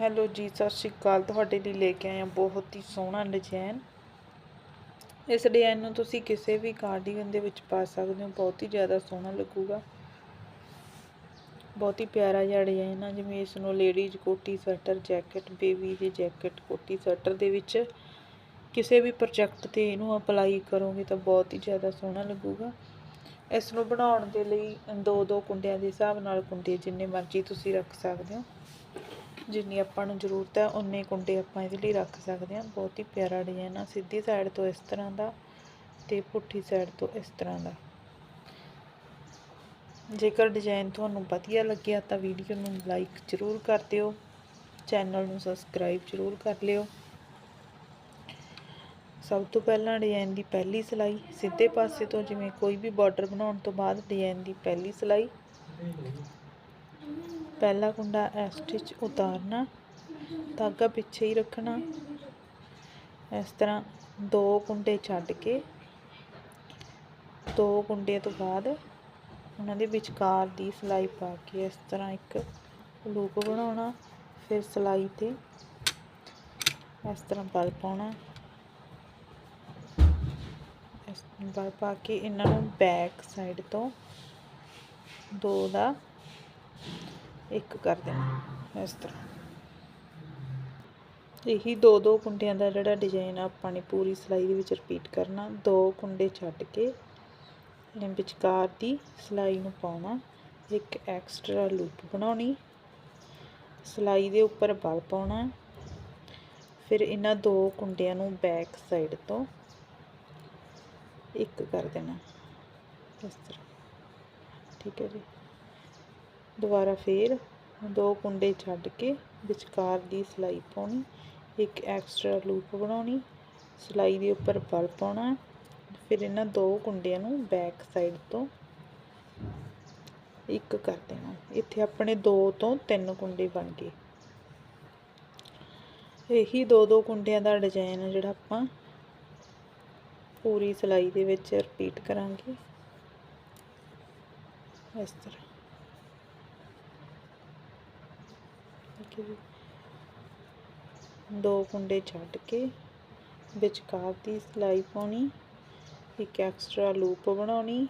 Hello ਜੀ, ਸਤਿ ਸ਼੍ਰੀ ਅਕਾਲ। ਤੁਹਾਡੇ ਲਈ ਲੈ ਕੇ ਆਏ ਹਾਂ ਬਹੁਤ ਹੀ ਸੋਹਣਾ ਡਿਜ਼ਾਈਨ। ਇਸ ਡਿਜ਼ਾਈਨ ਨੂੰ ਤੁਸੀਂ ਕਿਸੇ ਵੀ ਕਾਰਡੀਗਨ ਦੇ ਵਿੱਚ ਪਾ ਸਕਦੇ ਹੋ। ਬਹੁਤ ਹੀ ਜ਼ਿਆਦਾ ਸੋਹਣਾ ਲੱਗੂਗਾ। ਬਹੁਤ ਹੀ ਪਿਆਰਾ ਜਿਹਾ ਡਿਜ਼ਾਈਨ ਆ। ਜਿਵੇਂ ਇਸ ਨੂੰ ਲੇਡੀਜ਼ ਕੋਟੀ ਸਵੈਟਰ ਜੈਕਟ ਬੇਬੀ ਦੀ ਜੈਕਟ ਕੋਟੀ ਸਵੈਟਰ ਦੇ ਵਿੱਚ ਕਿਸੇ ਵੀ ਪ੍ਰੋਜੈਕਟ ਤੇ ਇਹਨੂੰ ਅਪਲਾਈ ਕਰੋਗੇ ਤਾਂ ਬਹੁਤ ਹੀ ਜ਼ਿਆਦਾ ਸੋਹਣਾ ਲੱਗੂਗਾ। ਇਸ ਨੂੰ ਬਣਾਉਣ ਦੇ ਲਈ ਦੋ ਦੋ ਕੁੰਡਿਆਂ ਦੇ ਹਿਸਾਬ ਨਾਲ ਕੁੰਡੇ ਜਿੰਨੇ ਮਰਜ਼ੀ ਤੁਸੀਂ ਰੱਖ ਸਕਦੇ ਹੋ। ਜਿੰਨੀ ਆਪਾਂ ਨੂੰ ਜ਼ਰੂਰਤ ਹੈ ਉਨੇ ਕੁੰਡੇ ਆਪਾਂ ਇਹਦੇ ਲਈ ਰੱਖ ਸਕਦੇ ਹਾਂ। ਬਹੁਤ ਹੀ ਪਿਆਰਾ ਡਿਜ਼ਾਈਨ ਆ, ਸਿੱਧੀ ਸਾਈਡ ਤੋਂ ਇਸ ਤਰ੍ਹਾਂ ਦਾ ਤੇ ਪੁੱਠੀ ਸਾਈਡ ਤੋਂ ਇਸ ਤਰ੍ਹਾਂ ਦਾ। ਜੇਕਰ ਡਿਜ਼ਾਈਨ ਤੁਹਾਨੂੰ ਵਧੀਆ ਲੱਗਿਆ ਤਾਂ ਵੀਡੀਓ ਨੂੰ ਲਾਈਕ ਜ਼ਰੂਰ ਕਰ ਦਿਓ ਚੈਨਲ ਨੂੰ ਸਬਸਕ੍ਰਾਈਬ ਜ਼ਰੂਰ ਕਰ ਲਿਓ। ਸਭ ਤੋਂ ਪਹਿਲਾਂ ਡਿਜ਼ਾਈਨ ਦੀ ਪਹਿਲੀ ਸਿਲਾਈ ਸਿੱਧੇ ਪਾਸੇ ਤੋਂ, ਜਿਵੇਂ ਕੋਈ ਵੀ ਬਾਰਡਰ ਬਣਾਉਣ ਤੋਂ ਬਾਅਦ ਡਿਜ਼ਾਈਨ ਦੀ ਪਹਿਲੀ ਸਿਲਾਈ। ਪਹਿਲਾ ਕੁੰਡਾ ਇਸ ਸਟਿਚ ਉਤਾਰਨਾ, ਧਾਗਾ ਪਿੱਛੇ ਹੀ ਰੱਖਣਾ। ਇਸ ਤਰ੍ਹਾਂ ਦੋ ਕੁੰਡੇ ਛੱਡ ਕੇ, ਦੋ ਕੁੰਡੇ ਤੋਂ ਬਾਅਦ ਉਹਨਾਂ ਦੇ ਵਿਚਕਾਰ ਦੀ ਸਿਲਾਈ ਪਾ ਕੇ ਇਸ ਤਰ੍ਹਾਂ ਇੱਕ ਲੂਪ ਬਣਾਉਣਾ, ਫਿਰ ਸਿਲਾਈ ਤੇ ਇਸ ਤਰ੍ਹਾਂ ਬਲ ਪਾਉਣਾ। ਇਸ ਬਲ ਪਾ ਕੇ ਇਹਨਾਂ ਨੂੰ ਬੈਕ ਸਾਈਡ ਤੋਂ ਦੋ ਦਾ ਇੱਕ ਕਰ ਦੇਣਾ, ਇਸ ਤਰ੍ਹਾਂ। ਇਹੀ ਦੋ ਦੋ ਕੁੰਡਿਆਂ ਦਾ ਜਿਹੜਾ ਡਿਜ਼ਾਈਨ ਆਪਾਂ ਨੇ ਪੂਰੀ ਸਿਲਾਈ ਦੇ ਵਿੱਚ ਰਿਪੀਟ ਕਰਨਾ। ਦੋ ਕੁੰਡੇ ਛੱਡ ਕੇ ਇਹਨਾਂ ਵਿਚਕਾਰ ਦੀ ਸਿਲਾਈ ਨੂੰ ਪਾਉਣਾ। ਇੱਕ ਐਕਸਟਰਾ ਲੂਪ ਬਣਾਉਣੀ। ਸਿਲਾਈ ਦੇ ਉੱਪਰ ਬਲ ਪਾਉਣਾ। ਫਿਰ ਇਹਨਾਂ ਦੋ ਕੁੰਡਿਆਂ ਨੂੰ ਬੈਕ ਸਾਈਡ ਤੋਂ ਇੱਕ ਕਰ ਦੇਣਾ। ਇਸ ਤਰ੍ਹਾਂ। ਠੀਕ ਹੈ ਜੀ। ਦੁਬਾਰਾ ਫੇਰ ਦੋ ਕੁੰਡੇ ਛੱਡ ਕੇ ਵਿਚਕਾਰ ਦੀ ਸਿਲਾਈ ਪਾਉਣੀ, ਇੱਕ ਐਕਸਟਰਾ ਲੂਪ ਬਣਾਉਣੀ, ਸਿਲਾਈ ਦੇ ਉੱਪਰ ਬਲ ਪਾਉਣਾ ਫਿਰ ਇਹਨਾਂ ਦੋ ਕੁੰਡਿਆਂ ਨੂੰ ਬੈਕ ਸਾਈਡ ਤੋਂ ਇੱਕ ਕਰ ਦੇਣਾ। ਇੱਥੇ ਆਪਣੇ ਦੋ ਤੋਂ ਤਿੰਨ ਕੁੰਡੇ ਬਣ ਗਏ। ਇਹੀ ਦੋ ਦੋ ਕੁੰਡਿਆਂ ਦਾ ਡਿਜ਼ਾਈਨ ਜਿਹੜਾ ਆਪਾਂ ਪੂਰੀ ਸਿਲਾਈ ਦੇ ਵਿੱਚ ਰਿਪੀਟ ਕਰਾਂਗੇ। ਇਸ ਤਰ੍ਹਾਂ। ਠੀਕ ਦੋ ਕੁੰਡੇ ਛੱਡ ਕੇ ਵਿਚਕਾਰ ਦੀ ਸਿਲਾਈ ਪਾਉਣੀ, ਇੱਕ ਐਕਸਟਰਾ ਲੂਪ ਬਣਾਉਣੀ,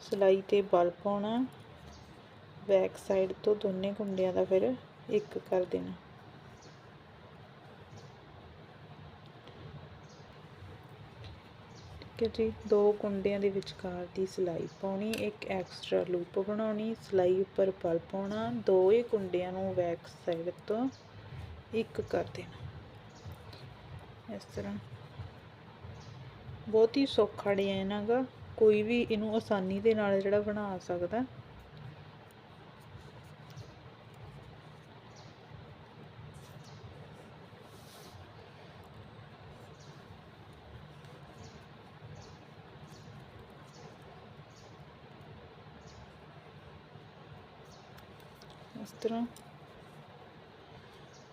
ਸਿਲਾਈ ਤੇ ਬਲ ਪਾਉਣਾ ਬੈਕ ਸਾਈਡ ਤੋਂ ਦੋਨੇ ਕੁੰਡਿਆਂ ਦਾ ਫਿਰ ਇੱਕ ਕਰ ਦੇਣਾ। ਠੀਕ ਹੈ ਜੀ। ਦੋ ਕੁੰਡਿਆਂ ਦੇ ਵਿਚਕਾਰ ਦੀ ਸਿਲਾਈ ਪਾਉਣੀ, ਇੱਕ ਐਕਸਟਰਾ ਲੂਪ ਬਣਾਉਣੀ, ਸਿਲਾਈ ਉੱਪਰ ਬਲ ਪਾਉਣਾ, ਦੋਏ ਕੁੰਡਿਆਂ ਨੂੰ ਬੈਕ ਸਾਈਡ ਤੋਂ ਇੱਕ ਕਰ ਦੇਣਾ। ਇਸ ਤਰ੍ਹਾਂ। ਬਹੁਤ ਹੀ ਸੌਖਾ ਡਿਜ਼ਾਈਨ ਹੈਗਾ। ਕੋਈ ਵੀ ਇਹਨੂੰ ਆਸਾਨੀ ਦੇ ਨਾਲ ਜਿਹੜਾ ਬਣਾ ਸਕਦਾ। ਇਸ ਤਰ੍ਹਾਂ।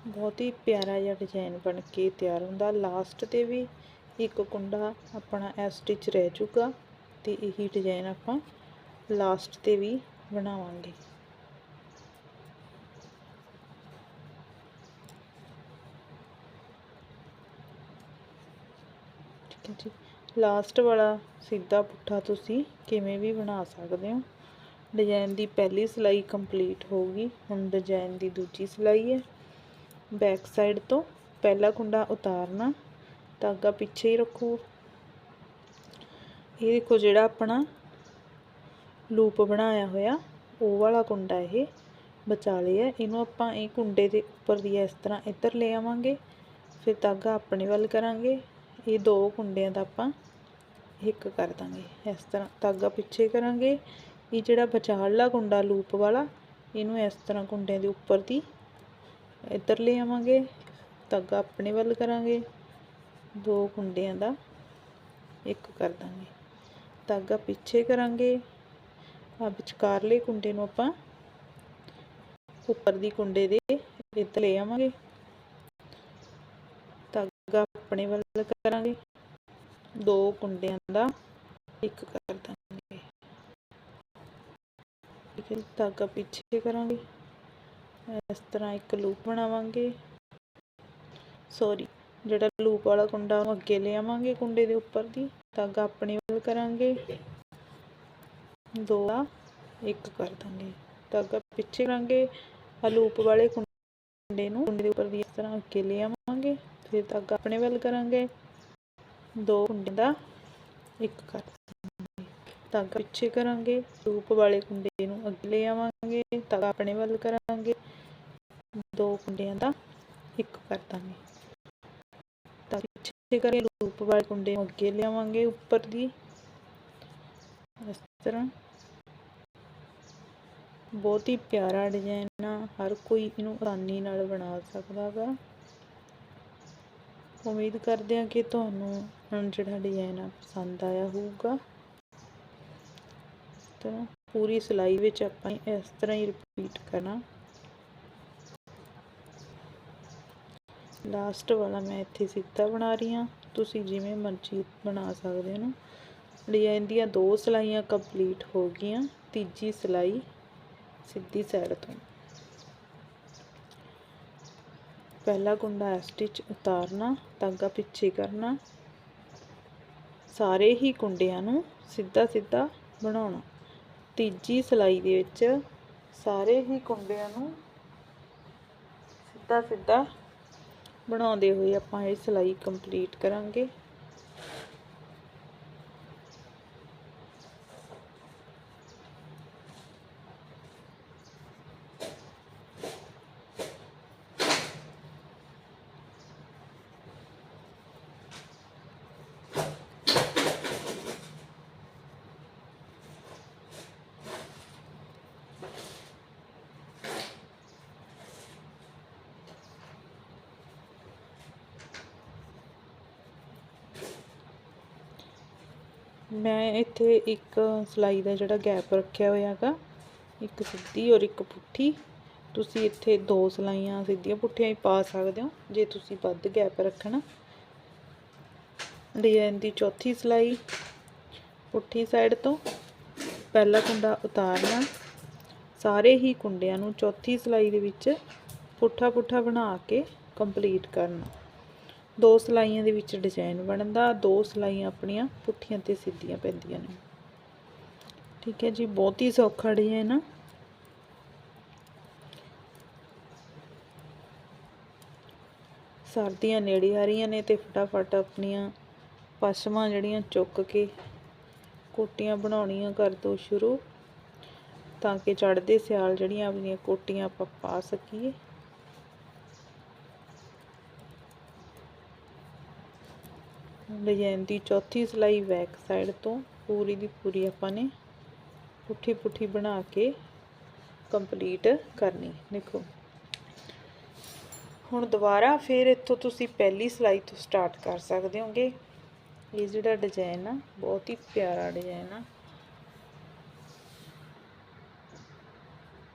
ਬਹੁਤ ਹੀ ਪਿਆਰਾ ਜਿਹਾ ਡਿਜ਼ਾਈਨ ਬਣ ਕੇ ਤਿਆਰ ਹੁੰਦਾ। ਲਾਸਟ ਤੇ ਵੀ ਇੱਕ ਕੁੰਡਾ ਆਪਣਾ ਐ ਸਟਿਚ ਰਹਿ ਜਾਊਗਾ ਤੇ ਇਹੀ ਡਿਜ਼ਾਈਨ ਆਪਾਂ ਲਾਸਟ ਤੇ ਵੀ ਬਣਾਵਾਂਗੇ। ਠੀਕ ਹੈ ਜੀ। ਲਾਸਟ ਵਾਲਾ ਸਿੱਧਾ ਪੁੱਠਾ ਤੁਸੀਂ ਕਿਵੇਂ ਵੀ ਬਣਾ ਸਕਦੇ ਹੋ। ਡਿਜ਼ਾਈਨ ਦੀ ਪਹਿਲੀ ਸਿਲਾਈ ਕੰਪਲੀਟ ਹੋ ਗਈ। ਹੁਣ ਡਿਜ਼ਾਈਨ ਦੀ ਦੂਜੀ ਸਿਲਾਈ ਹੈ। ਬੈਕ ਸਾਈਡ ਤੋਂ ਪਹਿਲਾ ਕੁੰਡਾ ਉਤਾਰਨਾ, ਧਾਗਾ ਪਿੱਛੇ ਹੀ ਰੱਖੋ। ਇਹ ਦੇਖੋ ਜਿਹੜਾ ਆਪਣਾ ਲੂਪ ਬਣਾਇਆ ਹੋਇਆ, ਉਹ ਵਾਲਾ ਕੁੰਡਾ ਇਹ ਵਿਚਾਲੇ ਹੈ। ਇਹਨੂੰ ਆਪਾਂ ਇਹ ਕੁੰਡੇ ਦੇ ਉੱਪਰ ਦੀ ਇਸ ਤਰ੍ਹਾਂ ਇੱਧਰ ਲੈ ਆਵਾਂਗੇ, ਫਿਰ ਧਾਗਾ ਆਪਣੇ ਵੱਲ ਕਰਾਂਗੇ। ਇਹ ਦੋ ਕੁੰਡਿਆਂ ਦਾ ਆਪਾਂ ਇੱਕ ਕਰ ਦਾਂਗੇ। ਇਸ ਤਰ੍ਹਾਂ ਧਾਗਾ ਪਿੱਛੇ ਕਰਾਂਗੇ। ਇਹ ਜਿਹੜਾ ਵਿਚਾਲਲਾ ਕੁੰਡਾ ਲੂਪ ਵਾਲਾ, ਇਹਨੂੰ ਇਸ ਤਰ੍ਹਾਂ ਕੁੰਡਿਆਂ ਦੇ ਉੱਪਰ ਦੀ ਇੱਧਰ ਲੈ ਆਵਾਂਗੇ, ਧਾਗਾ ਆਪਣੇ ਵੱਲ ਕਰਾਂਗੇ, ਦੋ ਕੁੰਡਿਆਂ ਦਾ ਇੱਕ ਕਰ ਦਾਂਗੇ। ਧਾਗਾ ਪਿੱਛੇ ਕਰਾਂਗੇ, ਆ ਵਿਚਕਾਰਲੇ ਕੁੰਡੇ ਨੂੰ ਆਪਾਂ ਉੱਪਰ ਦੀ ਕੁੰਡੇ ਦੇ ਇੱਧਰ ਲੈ ਆਵਾਂਗੇ। ਧਾਗਾ ਆਪਣੇ ਵੱਲ ਕਰਾਂਗੇ, ਦੋ ਕੁੰਡਿਆਂ ਦਾ ਇੱਕ ਕਰ ਦਾਂਗੇ। ਫਿਰ ਹੈ ਧਾਗਾ ਪਿੱਛੇ ਕਰਾਂਗੇ। ਇਸ ਤਰ੍ਹਾਂ ਇੱਕ ਲੂਪ ਬਣਾਵਾਂਗੇ। ਸੌਰੀ ਜਿਹੜਾ ਲੂਪ ਵਾਲਾ ਕੁੰਡਾ ਉਹਨੂੰ ਅੱਗੇ ਲਿਆਵਾਂਗੇ ਕੁੰਡੇ ਦੇ ਉੱਪਰ ਦੀ। ਧਾਗਾ ਆਪਣੇ ਵੱਲ ਕਰਾਂਗੇ। ਦੋ ਆ, ਇੱਕ ਕਰ ਦਾਂਗੇ। ਧਾਗਾ ਪਿੱਛੇ ਕਰਾਂਗੇ। ਆ ਲੂਪ ਵਾਲੇ ਕੁੰਡੇ ਨੂੰ ਕੁੰਡੇ ਦੇ ਉੱਪਰ ਦੀ ਇਸ ਤਰ੍ਹਾਂ ਅੱਗੇ ਲੈ ਆਵਾਂਗੇ ਫਿਰ ਧਾਗਾ ਆਪਣੇ ਵੱਲ ਕਰਾਂਗੇ। ਦੋ ਕੁੰਡੇ ਦਾ ਇੱਕ ਕਰ ਧਾਗਾ ਪਿੱਛੇ ਕਰਾਂਗੇ ਲੂਪ ਵਾਲੇ ਕੁੰਡੇ ਨੂੰ ਅੱਗੇ ਲੈ ਆਵਾਂਗੇ ਧਾਗਾ ਆਪਣੇ ਵੱਲ ਕਰਾਂਗੇ। ਦੋ ਕੁੰਡਿਆਂ ਦਾ ਇੱਕ ਕਰ ਦਾਂਗੇ। ਤਾਂ ਪਿੱਛੇ ਕਰਕੇ ਲੂਪ ਵਾਲੇ ਕੁੰਡੇ ਨੂੰ ਅੱਗੇ ਲਿਆਵਾਂਗੇ ਉੱਪਰ ਦੀ। ਇਸ ਤਰ੍ਹਾਂ। ਬਹੁਤ ਹੀ ਪਿਆਰਾ ਡਿਜ਼ਾਈਨ ਆ, ਹਰ ਕੋਈ ਇਹਨੂੰ ਆਸਾਨੀ ਨਾਲ ਬਣਾ ਸਕਦਾ ਗਾ। ਉਮੀਦ ਕਰਦੇ ਹਾਂ ਕਿ ਤੁਹਾਨੂੰ ਜਿਹੜਾ ਡਿਜ਼ਾਈਨ ਆ ਪਸੰਦ ਆਇਆ ਹੋਊਗਾ। ਤਾਂ ਪੂਰੀ ਸਿਲਾਈ ਵਿੱਚ ਆਪਾਂ ਇਸ ਤਰ੍ਹਾਂ ਹੀ ਰਿਪੀਟ ਕਰਨਾ ਲਾਸਟ ਵਾਲਾ ਮੈਂ ਇੱਥੇ ਸਿੱਧਾ ਬਣਾ ਰਹੀ ਹਾਂ। ਤੁਸੀਂ ਜਿਵੇਂ ਮਰਜ਼ੀ ਬਣਾ ਸਕਦੇ ਹੋ ਡਿਜ਼ਾਈਨ ਦੀਆਂ ਦੋ ਸਿਲਾਈਆਂ ਕੰਪਲੀਟ ਹੋ ਗਈਆਂ, ਤੀਜੀ ਸਿਲਾਈ ਸਿੱਧੀ ਸਾਈਡ ਤੋਂ। ਪਹਿਲਾ ਕੁੰਡਾ ਸਟਿਚ ਉਤਾਰਨਾ, ਧਾਗਾ ਪਿੱਛੇ ਕਰਨਾ। ਸਾਰੇ ਹੀ ਕੁੰਡਿਆਂ ਨੂੰ ਸਿੱਧਾ ਸਿੱਧਾ ਬਣਾਉਣਾ। ਤੀਜੀ ਸਿਲਾਈ ਦੇ ਵਿੱਚ ਸਾਰੇ ਹੀ ਕੁੰਡਿਆਂ ਨੂੰ ਸਿੱਧਾ ਸਿੱਧਾ ਬਣਾਉਂਦੇ ਹੋਏ ਆਪਾਂ ਇਹ ਸਿਲਾਈ ਕੰਪਲੀਟ ਕਰਾਂਗੇ। ਮੈਂ ਇੱਥੇ ਇੱਕ ਸਿਲਾਈ ਦਾ ਜਿਹੜਾ ਗੈਪ ਰੱਖਿਆ ਹੋਇਆ ਹੈਗਾ, ਇੱਕ ਸਿੱਧੀ ਔਰ ਇੱਕ ਪੁੱਠੀ। ਤੁਸੀਂ ਇੱਥੇ ਦੋ ਸਿਲਾਈਆਂ ਸਿੱਧੀਆਂ ਪੁੱਠੀਆਂ ਹੀ ਪਾ ਸਕਦੇ ਹੋ, ਜੇ ਤੁਸੀਂ ਵੱਧ ਗੈਪ ਰੱਖਣਾ। ਡਿਜ਼ਾਈਨ ਦੀ ਚੌਥੀ ਸਿਲਾਈ, ਪੁੱਠੀ ਸਾਈਡ ਤੋਂ। ਪਹਿਲਾ ਕੁੰਡਾ ਉਤਾਰਨਾ। ਸਾਰੇ ਹੀ ਕੁੰਡਿਆਂ ਨੂੰ ਚੌਥੀ ਸਿਲਾਈ ਦੇ ਵਿੱਚ ਪੁੱਠਾ ਪੁੱਠਾ ਬਣਾ ਕੇ ਕੰਪਲੀਟ ਕਰਨਾ। ਦੋ ਸਿਲਾਈਆਂ ਦੇ ਵਿੱਚ ਡਿਜ਼ਾਈਨ ਬਣਦਾ, ਦੋ ਸਿਲਾਈਆਂ ਆਪਣੀਆਂ ਪੁੱਠੀਆਂ ਤੇ ਸਿੱਧੀਆਂ ਪੈਂਦੀਆਂ ਨੇ। ਠੀਕ ਹੈ ਜੀ, ਬਹੁਤ ਹੀ ਸੌਖਾ ਡਿਜ਼ਾਈਨ ਆ। ਸਰਦੀਆਂ ਨੇੜੇ ਆ ਰਹੀਆਂ ਨੇ ਤੇ ਫਟਾਫਟ ਆਪਣੀਆਂ ਪਸ਼ਮਾਂ ਜਿਹੜੀਆਂ ਚੁੱਕ ਕੇ ਕੋਟੀਆਂ ਬਣਾਉਣੀਆਂ ਕਰ ਦੋ ਸ਼ੁਰੂ, ਤਾਂ ਕਿ ਚੜ੍ਹਦੇ ਸਿਆਲ ਜਿਹੜੀਆਂ ਆਪਣੀਆਂ ਕੋਟੀਆਂ ਆਪਾਂ ਪਾ ਸਕੀਏ। ਡਿਜ਼ਾਈਨ ਦੀ ਚੌਥੀ ਸਿਲਾਈ ਬੈਕ ਸਾਈਡ ਤੋਂ ਪੂਰੀ ਦੀ ਪੂਰੀ ਆਪਾਂ ਨੇ ਪੁੱਠੀ ਪੁੱਠੀ ਬਣਾ ਕੇ ਕੰਪਲੀਟ ਕਰਨੀ। ਦੇਖੋ। ਹੁਣ ਦੁਬਾਰਾ ਫਿਰ ਇੱਥੋਂ ਤੁਸੀਂ ਪਹਿਲੀ ਸਿਲਾਈ ਤੋਂ ਸਟਾਰਟ ਕਰ ਸਕਦੇ ਹੋਗੇ। ਇਹ ਜਿਹੜਾ ਡਿਜ਼ਾਈਨ ਆ, ਬਹੁਤ ਹੀ ਪਿਆਰਾ ਡਿਜ਼ਾਈਨ ਆ।